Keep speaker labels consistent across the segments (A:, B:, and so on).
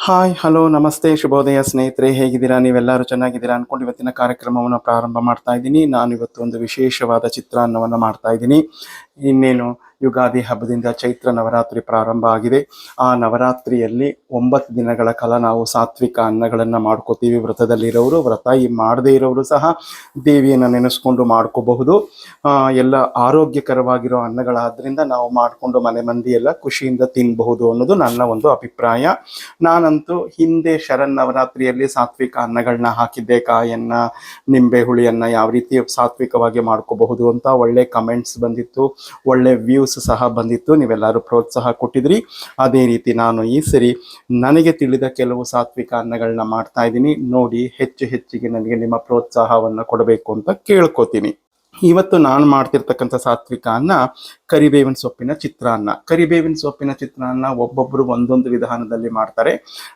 A: Hi, hello, ನಮಸ್ತೆ, ಶುಭೋದಯ ಸ್ನೇಹಿತರೆ, ಹೇಗಿದ್ದೀರಾ? ನೀವೆಲ್ಲರೂ ಚೆನ್ನಾಗಿದ್ದೀರಾ ಅನ್ಕೊಂಡು ಇವತ್ತಿನ ಕಾರ್ಯಕ್ರಮವನ್ನು ಪ್ರಾರಂಭ ಮಾಡ್ತಾ ಇದ್ದೀನಿ. ನಾನು ಇವತ್ತು ಒಂದು ವಿಶೇಷವಾದ ಚಿತ್ರಾನ್ನವನ್ನು ಮಾಡ್ತಾ ಇದ್ದೀನಿ. ಇನ್ನೇನು ಯುಗಾದಿ ಹಬ್ಬದಿಂದ ಚೈತ್ರ ನವರಾತ್ರಿ ಪ್ರಾರಂಭ ಆಗಿದೆ. ಆ ನವರಾತ್ರಿಯಲ್ಲಿ ಒಂಬತ್ತು ದಿನಗಳ ಕಾಲ ನಾವು ಸಾತ್ವಿಕ ಅನ್ನಗಳನ್ನು ಮಾಡ್ಕೋತೀವಿ. ವ್ರತದಲ್ಲಿರೋರು, ವ್ರತ ಈ ಮಾಡದೇ ಇರೋರು ಸಹ ದೇವಿಯನ್ನು ನೆನೆಸ್ಕೊಂಡು ಮಾಡ್ಕೋಬಹುದು. ಎಲ್ಲ ಆರೋಗ್ಯಕರವಾಗಿರೋ ಅನ್ನಗಳಾದ್ರಿಂದ ನಾವು ಮಾಡಿಕೊಂಡು ಮನೆ ಮಂದಿ ಎಲ್ಲ ಖುಷಿಯಿಂದ ತಿನ್ನಬಹುದು ಅನ್ನೋದು ನನ್ನ ಒಂದು ಅಭಿಪ್ರಾಯ. ನಾನಂತೂ ಹಿಂದೆ ಶರಣ್ ನವರಾತ್ರಿಯಲ್ಲಿ ಸಾತ್ವಿಕ ಅನ್ನಗಳನ್ನ ಹಾಕಿದ್ದೆ. ಕಾಯನ್ನ ನಿಂಬೆ ಹುಳಿಯನ್ನ ಯಾವ ರೀತಿ ಸಾತ್ವಿಕವಾಗಿ ಮಾಡ್ಕೋಬಹುದು ಅಂತ ಒಳ್ಳೆ ಕಮೆಂಟ್ಸ್ ಬಂದಿತ್ತು. ಒಳ್ಳೆ ವ್ಯೂಸ್ ಸಹ ಬಂದಿತ್ತು. ನೀವೆಲ್ಲರೂ ಪ್ರೋತ್ಸಾಹ ಕೊಟ್ಟಿದ್ರಿ. ಅದೇ ರೀತಿ ನಾನು ಈ ಸರಿ ನನಗೆ ತಿಳಿದ ಕೆಲವು ಸಾತ್ವಿಕ ಅನ್ನಗಳನ್ನ ಮಾಡ್ತಾ ಇದ್ದೀನಿ. ನೋಡಿ, ಹೆಚ್ಚು ಹೆಚ್ಚಿಗೆ ನನಗೆ ನಿಮ್ಮ ಪ್ರೋತ್ಸಾಹವನ್ನು ಕೊಡಬೇಕು ಅಂತ ಕೇಳ್ಕೊತೀನಿ. ಇವತ್ತು ನಾನು ಮಾಡ್ತಿರ್ತಕ್ಕಂಥ ಸಾತ್ವಿಕ ಅನ್ನ ಕರಿಬೇವಿನ ಸೊಪ್ಪಿನ ಚಿತ್ರಾನ್ನ ಕರಿಬೇವಿನ ಸೊಪ್ಪಿನ ಚಿತ್ರಾನ್ನ ಒಬ್ಬೊಬ್ಬರು ಒಂದೊಂದು ವಿಧಾನದಲ್ಲಿ ಮಾಡ್ತಾರೆ.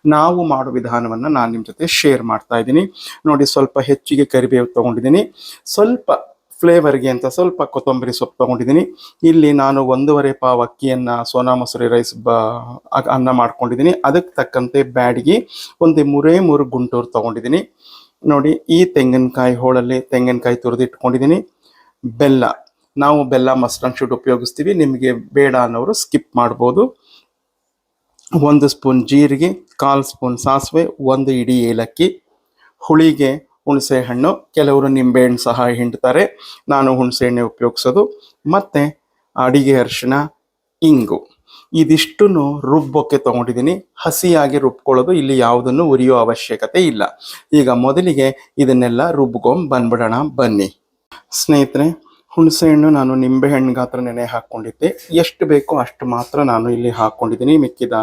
A: ನಾವು ಮಾಡೋ ವಿಧಾನವನ್ನು ನಾನು ನಿಮ್ಮ ಜೊತೆ ಶೇರ್ ಮಾಡ್ತಾ ಇದ್ದೀನಿ. ನೋಡಿ, ಸ್ವಲ್ಪ ಹೆಚ್ಚಿಗೆ ಕರಿಬೇವು ತೊಗೊಂಡಿದ್ದೀನಿ. ಸ್ವಲ್ಪ ಫ್ಲೇವರ್ಗೆ ಅಂತ ಸ್ವಲ್ಪ ಕೊತ್ತಂಬರಿ ಸೊಪ್ಪು ತೊಗೊಂಡಿದ್ದೀನಿ. ಇಲ್ಲಿ ನಾನು ಒಂದೂವರೆ ಪಾವ್ ಅಕ್ಕಿಯನ್ನು ಸೋನಾ ಮಸೂರಿ ರೈಸ್ ಬ ಅನ್ನ ಮಾಡ್ಕೊಂಡಿದ್ದೀನಿ. ಅದಕ್ಕೆ ತಕ್ಕಂತೆ ಬ್ಯಾಡಿಗೆ ಒಂದು ಮೂರೇ ಮೂರು ಗುಂಟೂರು ತೊಗೊಂಡಿದ್ದೀನಿ. ನೋಡಿ, ಈ ತೆಂಗಿನಕಾಯಿ ಹೋಳಲ್ಲಿ ತೆಂಗಿನಕಾಯಿ ತುರಿದಿಟ್ಕೊಂಡಿದ್ದೀನಿ. ಬೆಲ್ಲ, ನಾವು ಬೆಲ್ಲ ಮಸ್ಟ್ ಶೂಟ್ ಉಪಯೋಗಿಸ್ತೀವಿ. ನಿಮಗೆ ಬೇಡ ಅನ್ನೋರು ಸ್ಕಿಪ್ ಮಾಡ್ಬೋದು. ಒಂದು ಸ್ಪೂನ್ ಜೀರಿಗೆ, ಕಾಲು ಸ್ಪೂನ್ ಸಾಸಿವೆ, ಒಂದು ಇಡೀ ಏಲಕ್ಕಿ, ಹುಳಿಗೆ ಹುಣಸೆ ಹಣ್ಣು ಕೆಲವರು ನಿಂಬೆಹಣ್ಣು ಸಹ ಹಿಂಡ್ತಾರೆ. ನಾನು ಹುಣಸೆ ಎಣ್ಣೆ ಉಪಯೋಗಿಸೋದು. ಮತ್ತು ಅಡಿಗೆ ಅರಿಶಿಣ, ಇಂಗು. ಇದಿಷ್ಟು ರುಬ್ಬೋಕ್ಕೆ ತೊಗೊಂಡಿದ್ದೀನಿ. ಹಸಿಯಾಗಿ ರುಬ್ಕೊಳ್ಳೋದು ಇಲ್ಲಿ ಯಾವುದನ್ನು ಉರಿಯೋ ಅವಶ್ಯಕತೆ ಇಲ್ಲ. ಈಗ ಮೊದಲಿಗೆ ಇದನ್ನೆಲ್ಲ ರುಬ್ಕೊಂಡು ಬಂದ್ಬಿಡೋಣ. ಬನ್ನಿ. ಸ್ನೇಹಿತರೆ ಹುಣಸೆಹಣ್ಣು ನಾನು ನಿಂಬೆಹಣ್ಣು ಗಾತ್ರ ನೆನೆ ಹಾಕ್ಕೊಂಡಿದ್ದೆ. ಎಷ್ಟು ಬೇಕೋ ಅಷ್ಟು ಮಾತ್ರ ನಾನು ಇಲ್ಲಿ ಹಾಕ್ಕೊಂಡಿದ್ದೀನಿ. ಮಿಕ್ಕಿದ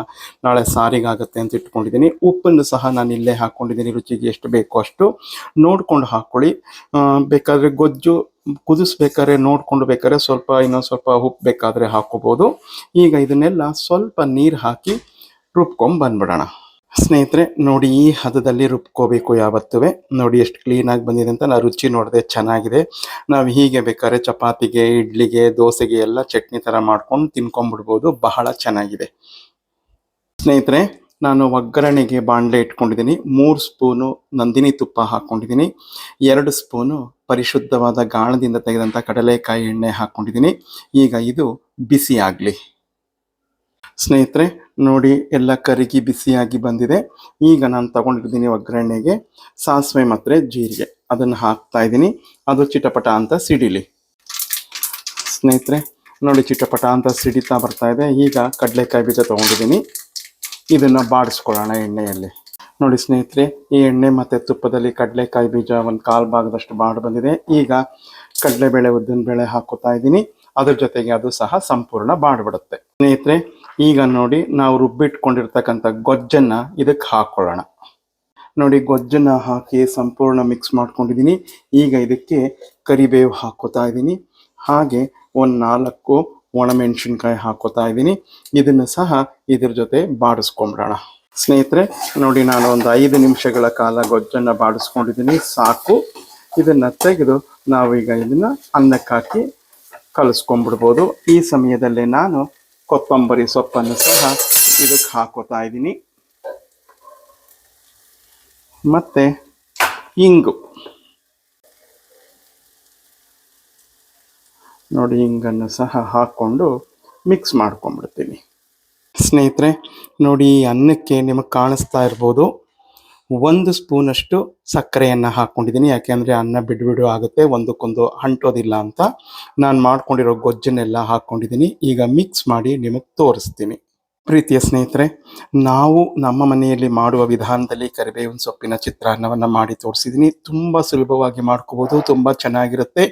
A: ನಾಳೆ ಸಾರಿಗಾಗುತ್ತೆ ಅಂತ ಇಟ್ಕೊಂಡಿದ್ದೀನಿ. ಉಪ್ಪನ್ನು ಸಹ ನಾನು ಇಲ್ಲೇ ಹಾಕ್ಕೊಂಡಿದ್ದೀನಿ. ರುಚಿಗೆ ಎಷ್ಟು ಬೇಕೋ ಅಷ್ಟು ನೋಡ್ಕೊಂಡು ಹಾಕ್ಕೊಳ್ಳಿ ಬೇಕಾದರೆ ಗೊಜ್ಜು ಕುದಿಸ್ಬೇಕಾದ್ರೆ ನೋಡ್ಕೊಂಡು ಬೇಕಾದ್ರೆ ಸ್ವಲ್ಪ ಇನ್ನೊಂದು ಸ್ವಲ್ಪ ಉಪ್ಪು ಬೇಕಾದರೆ ಹಾಕ್ಕೋಬೋದು. ಈಗ ಇದನ್ನೆಲ್ಲ ಸ್ವಲ್ಪ ನೀರು ಹಾಕಿ ರುಬ್ಕೊಂಡು ಬಂದ್ಬಿಡೋಣ. ಸ್ನೇಹಿತರೆ, ನೋಡಿ ಈ ಹದದಲ್ಲಿ ರುಬ್ಕೋಬೇಕು ಯಾವತ್ತೂ ನೋಡಿ ಎಷ್ಟು ಕ್ಲೀನಾಗಿ ಬಂದಿದೆ ಅಂತ ನಾವು ರುಚಿ ನೋಡಿದೆ ಚೆನ್ನಾಗಿದೆ. ನಾವು ಹೀಗೆ ಬೇಕಾದ್ರೆ ಚಪಾತಿಗೆ, ಇಡ್ಲಿಗೆ, ದೋಸೆಗೆ ಎಲ್ಲ ಚಟ್ನಿ ಥರ ಮಾಡ್ಕೊಂಡು ತಿನ್ಕೊಂಡ್ಬಿಡ್ಬೋದು ಬಹಳ ಚೆನ್ನಾಗಿದೆ. ಸ್ನೇಹಿತರೆ, ನಾನು ಒಗ್ಗರಣೆಗೆ ಬಾಣಲೆ ಇಟ್ಕೊಂಡಿದ್ದೀನಿ. ಮೂರು ಸ್ಪೂನು ನಂದಿನಿ ತುಪ್ಪ ಹಾಕ್ಕೊಂಡಿದ್ದೀನಿ. ಎರಡು ಸ್ಪೂನು ಪರಿಶುದ್ಧವಾದ ಗಾಣದಿಂದ ತೆಗೆದಂಥ ಕಡಲೆಕಾಯಿ ಎಣ್ಣೆ ಹಾಕ್ಕೊಂಡಿದ್ದೀನಿ. ಈಗ ಇದು ಬಿಸಿ ಆಗಲಿ. ಸ್ನೇಹಿತರೆ, ನೋಡಿ ಎಲ್ಲ ಕರಗಿ ಬಿಸಿಯಾಗಿ ಬಂದಿದೆ. ಈಗ ನಾನು ತಗೊಂಡಿದ್ದೀನಿ ಒಗ್ಗರಣೆಗೆ ಸಾಸಿವೆ ಮತ್ತು ಜೀರಿಗೆ. ಅದನ್ನು ಹಾಕ್ತಾ ಇದ್ದೀನಿ. ಅದು ಚಿಟಪಟ ಅಂತ ಸಿಡಿಲಿ. ಸ್ನೇಹಿತರೆ, ನೋಡಿ ಚಿಟಪಟ ಅಂತ ಸಿಡಿತಾ ಬರ್ತಾ ಇದೆ. ಈಗ ಕಡಲೆಕಾಯಿ ಬೀಜ ತೊಗೊಂಡಿದ್ದೀನಿ. ಇದನ್ನು ಬಾಡಿಸ್ಕೊಳ್ಳೋಣ ಎಣ್ಣೆಯಲ್ಲಿ. ನೋಡಿ ಸ್ನೇಹಿತರೆ, ಈ ಎಣ್ಣೆ ಮತ್ತು ತುಪ್ಪದಲ್ಲಿ ಕಡಲೆಕಾಯಿ ಬೀಜ ಒಂದು ಕಾಲು ಭಾಗದಷ್ಟು ಬಾಡಿ ಬಂದಿದೆ. ಈಗ ಕಡಲೆಬೇಳೆ ಉದ್ದಿನ ಬೇಳೆ ಹಾಕೋತಾ ಇದ್ದೀನಿ. ಅದ್ರ ಜೊತೆಗೆ ಅದು ಸಹ ಸಂಪೂರ್ಣ ಬಾಡ್ಬಿಡುತ್ತೆ. ಸ್ನೇಹಿತರೆ ಈಗ ನೋಡಿ ನಾವು ರುಬ್ಬಿಟ್ಕೊಂಡಿರ್ತಕ್ಕಂಥ ಗೊಜ್ಜನ್ನ ಇದಕ್ಕೆ ಹಾಕೊಳ್ಳೋಣ. ನೋಡಿ ಗೊಜ್ಜನ್ನ ಹಾಕಿ ಸಂಪೂರ್ಣ ಮಿಕ್ಸ್ ಮಾಡ್ಕೊಂಡಿದ್ದೀನಿ. ಈಗ ಇದಕ್ಕೆ ಕರಿಬೇವು ಹಾಕೋತಾ ಇದ್ದೀನಿ. ಹಾಗೆ ಒಂದು ನಾಲ್ಕು ಒಣಮೆಣಸಿನ್ಕಾಯಿ ಹಾಕೋತಾ ಇದ್ದೀನಿ. ಇದನ್ನು ಸಹ ಇದ್ರ ಜೊತೆ ಬಾಡಿಸ್ಕೊಂಬಿಡೋಣ ಸ್ನೇಹಿತರೆ, ನೋಡಿ ನಾನು ಒಂದು ಐದು ನಿಮಿಷಗಳ ಕಾಲ ಗೊಜ್ಜನ್ನು ಬಾಡಿಸ್ಕೊಂಡಿದ್ದೀನಿ. ಸಾಕು. ಇದನ್ನು ತೆಗೆದು ನಾವೀಗ ಇದನ್ನು ಅನ್ನಕ್ಕೆ ಹಾಕಿ ಈ ಸಮಯದಲ್ಲಿ ನಾನು ಕೊತ್ತಂಬರಿ ಸೊಪ್ಪನ್ನು ಸಹ ಇದಕ್ಕೆ ಹಾಕೋತಾ ಇದ್ದೀನಿ. ಮತ್ತೆ ಇಂಗು. ನೋಡಿ, ಇಂಗನ್ನು ಸಹ ಹಾಕ್ಕೊಂಡು ಮಿಕ್ಸ್ ಮಾಡ್ಕೊಂಡ್ಬಿಡ್ತೀನಿ. ಸ್ನೇಹಿತರೆ, ನೋಡಿ ಅನ್ನಕ್ಕೆ ನಿಮಗೆ ಕಾಣಿಸ್ತಾ ಇರ್ಬೋದು. ಒಂದು ಸ್ಪೂನಷ್ಟು ಸಕ್ಕರೆಯನ್ನು ಹಾಕ್ಕೊಂಡಿದ್ದೀನಿ ಯಾಕೆಂದರೆ ಅನ್ನ ಬಿಡು ಬಿಡು ಆಗುತ್ತೆ, ಒಂದಕ್ಕೊಂದು ಅಂಟೋದಿಲ್ಲ ಅಂತ. ನಾನು ಮಾಡ್ಕೊಂಡಿರೋ ಗೊಜ್ಜನ್ನೆಲ್ಲ ಹಾಕ್ಕೊಂಡಿದ್ದೀನಿ ಈಗ ಮಿಕ್ಸ್ ಮಾಡಿ ನಿಮಗೆ ತೋರಿಸ್ತೀನಿ. ಪ್ರೀತಿಯ ಸ್ನೇಹಿತರೆ, ನಾವು ನಮ್ಮ ಮನೆಯಲ್ಲಿ ಮಾಡುವ ವಿಧಾನದಲ್ಲಿ ಕರಿಬೇವಿನ ಸೊಪ್ಪಿನ ಚಿತ್ರಾನ್ನವನ್ನು ಮಾಡಿ ತೋರಿಸಿದ್ದೀನಿ. ತುಂಬ ಸುಲಭವಾಗಿ ಮಾಡ್ಕೋಬೋದು, ತುಂಬ ಚೆನ್ನಾಗಿರುತ್ತೆ.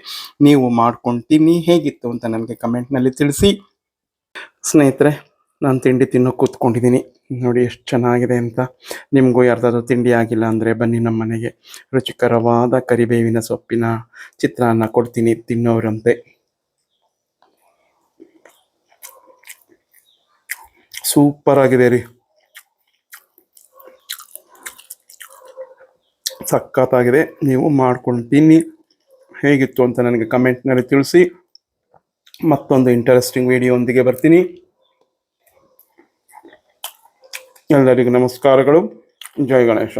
A: ನೀವು ಮಾಡ್ಕೊಳ್ತೀನಿ ಹೇಗಿತ್ತು ಅಂತ ನನಗೆ ಕಮೆಂಟ್ನಲ್ಲಿ ತಿಳಿಸಿ. ಸ್ನೇಹಿತರೆ ನಾನು ತಿಂಡಿ ತಿನ್ನೋ ಕೂತ್ಕೊಂಡಿದ್ದೀನಿ ನೋಡಿ ಎಷ್ಟು ಚೆನ್ನಾಗಿದೆ ಅಂತ. ನಿಮಗೂ ಯಾರ್ದಾದ್ರೂ ತಿಂಡಿ ಆಗಿಲ್ಲ ಅಂದರೆ ಬನ್ನಿ ನಮ್ಮ ಮನೆಗೆ. ರುಚಿಕರವಾದ ಕರಿಬೇವಿನ ಸೊಪ್ಪಿನ ಚಿತ್ರಾನ್ನ ಕೊಡ್ತೀನಿ ತಿನ್ನೋರಂತೆ. ಸೂಪರ್ ಆಗಿದೆ ರೀ. ಸಖತ್ತಾಗಿದೆ. ನೀವು ಮಾಡ್ಕೊಂಡು ತಿನ್ನಿ ಹೇಗಿತ್ತು ಅಂತ ನನಗೆ ಕಮೆಂಟ್ನಲ್ಲಿ ತಿಳಿಸಿ. ಮತ್ತೊಂದು ಇಂಟ್ರೆಸ್ಟಿಂಗ್ ವಿಡಿಯೋ ಒಂದಿಗೆ ಬರ್ತೀನಿ. ಎಲ್ಲರಿಗೂ ನಮಸ್ಕಾರಗಳು ಜೈ ಗಣೇಶ